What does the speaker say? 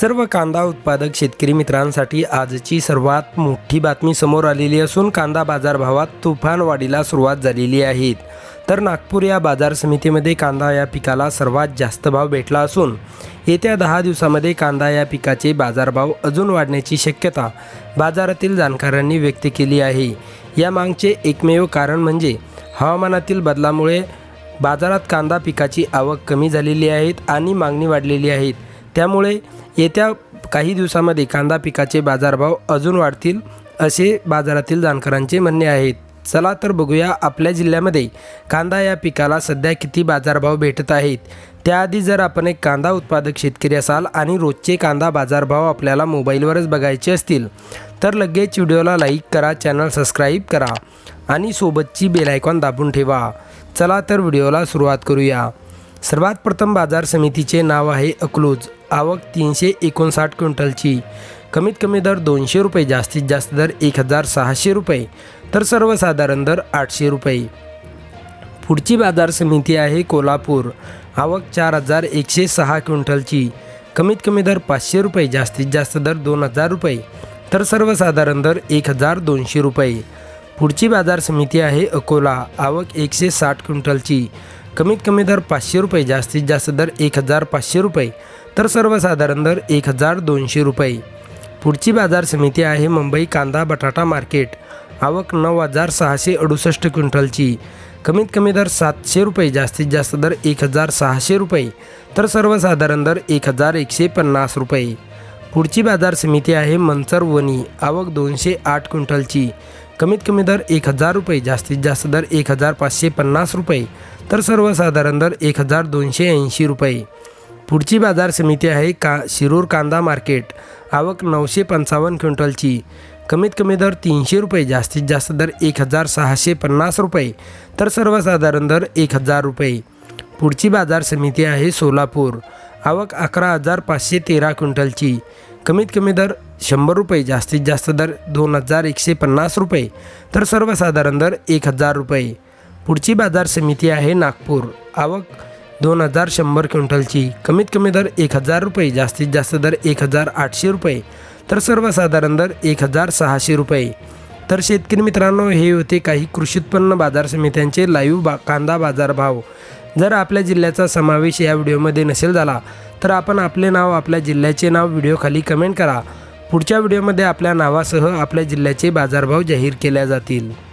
सर्व कांदा उत्पादक शेतकरी मित्रांसाठी आजची सर्वात मोठी बातमी समोर आलेली असून कांदा बाजारभावात तुफान वाढीला सुरुवात झालेली आहे. तर नागपूर या बाजार समितीमध्ये कांदा या पिकाला सर्वात जास्त भाव भेटला असून येत्या दहा दिवसामध्ये कांदा या पिकाचे बाजारभाव अजून वाढण्याची शक्यता बाजारातील जाणकारांनी व्यक्त केली आहे. या मागचे एकमेव कारण म्हणजे हवामानातील बदलामुळे बाजारात कांदा पिकाची आवक कमी झालेली आहेत आणि मागणी वाढलेली आहेत त्यामुळे येत्या काही दिवसामध्ये कांदा पिकाचे बाजारभाव अजून वाढतील असे बाजारातील जाणकारांचे म्हणणे आहेत. चला तर बघूया आपल्या जिल्ह्यामध्ये कांदा या पिकाला सध्या किती बाजारभाव भेटत आहेत. त्याआधी जर आपण एक कांदा उत्पादक शेतकरी असाल आणि रोजचे कांदा बाजारभाव आपल्याला मोबाईलवरच बघायचे असतील तर लगेच व्हिडिओला लाईक करा चॅनल सबस्क्राईब करा आणि सोबतची बेल आयकॉन दाबून ठेवा. चला तर व्हिडिओला सुरुवात करूया. सर्वात प्रथम बाजार समितीचे नाव आहे अकलूज. आवक तीनशे एकोणसाठ क्विंटलची. कमीत कमी दर दोनशे रुपये जास्तीत जास्त दर एक हजार सहाशे रुपये तर सर्वसाधारण दर आठशे रुपये. पुढची बाजार समिती आहे कोल्हापूर. आवक चार हजार एकशे सहा क्विंटलची. कमीत कमी दर पाचशे रुपये जास्तीत जास्त दर दोन हजार रुपये तर सर्वसाधारण दर एक हजार दोनशे रुपये. पुढची बाजार समिती आहे अकोला. आवक एकशे साठ क्विंटलची. कमीत कमी दर पाचशे रुपये जास्तीत जास्त दर एक हजार पाचशे रुपये तर सर्वसाधारण दर एक हजार दोनशे रुपये. पुढची बाजार समिती आहे मुंबई कांदा बटाटा मार्केट. आवक नऊ हजार सहाशे अडुसष्ट क्विंटलची. कमीत कमी दर सातशे रुपये जास्तीत जास्त दर एक हजार सहाशे रुपये तर सर्वसाधारण दर एक हजार एकशे पन्नास रुपये. पुढची बाजार समिती आहे मंचर वणी. आवक दोनशे आठ क्विंटलची. कमीत कमी दर एक हजार रुपये जास्तीत जास्त दर एक हजार पाचशे पन्नास रुपये तर सर्वसाधारण दर एक हजार दोनशे ऐंशी रुपये. पुढची बाजार समिती आहे का शिरूर कांदा मार्केट. आवक नऊशे पंचावन्न क्विंटलची. कमीत कमी दर तीनशे रुपये जास्तीत जास्त दर एक हजार सहाशे पन्नास रुपये तर सर्वसाधारण दर एक हजार रुपये. पुढची बाजार समिती आहे सोलापूर. आवक अकरा हजार पाचशे तेरा क्विंटलची. कमीत कमी दर शंभर रुपये जास्तीत जास्त दर दोन हजार एकशे पन्नास रुपये तर सर्वसाधारण दर एक हजार रुपये. पुढची बाजार समिती आहे नागपूर. आवक दोन हजार शंभर क्विंटलची. कमीत कमी दर एक हजार रुपये जास्तीत जास्त दर एक हजार आठशे रुपये तर सर्वसाधारण दर एक हजार सहाशे रुपये. तर शेतकरी मित्रांनो हे होते काही कृषी उत्पन्न बाजार समित्यांचे लाईव्ह बा कांदा बाजारभाव जर आपल्या जिल्ह्याचा समावेश या व्हिडिओमध्ये नसेल झाला तर आपण आपले नाव आपल्या जिल्ह्याचे नाव व्हिडिओखाली कमेंट करा. पुढच्या व्हिडिओमध्ये आपल्या नावासह आपल्या जिल्ह्याचे बाजारभाव जाहीर केल्या जातील.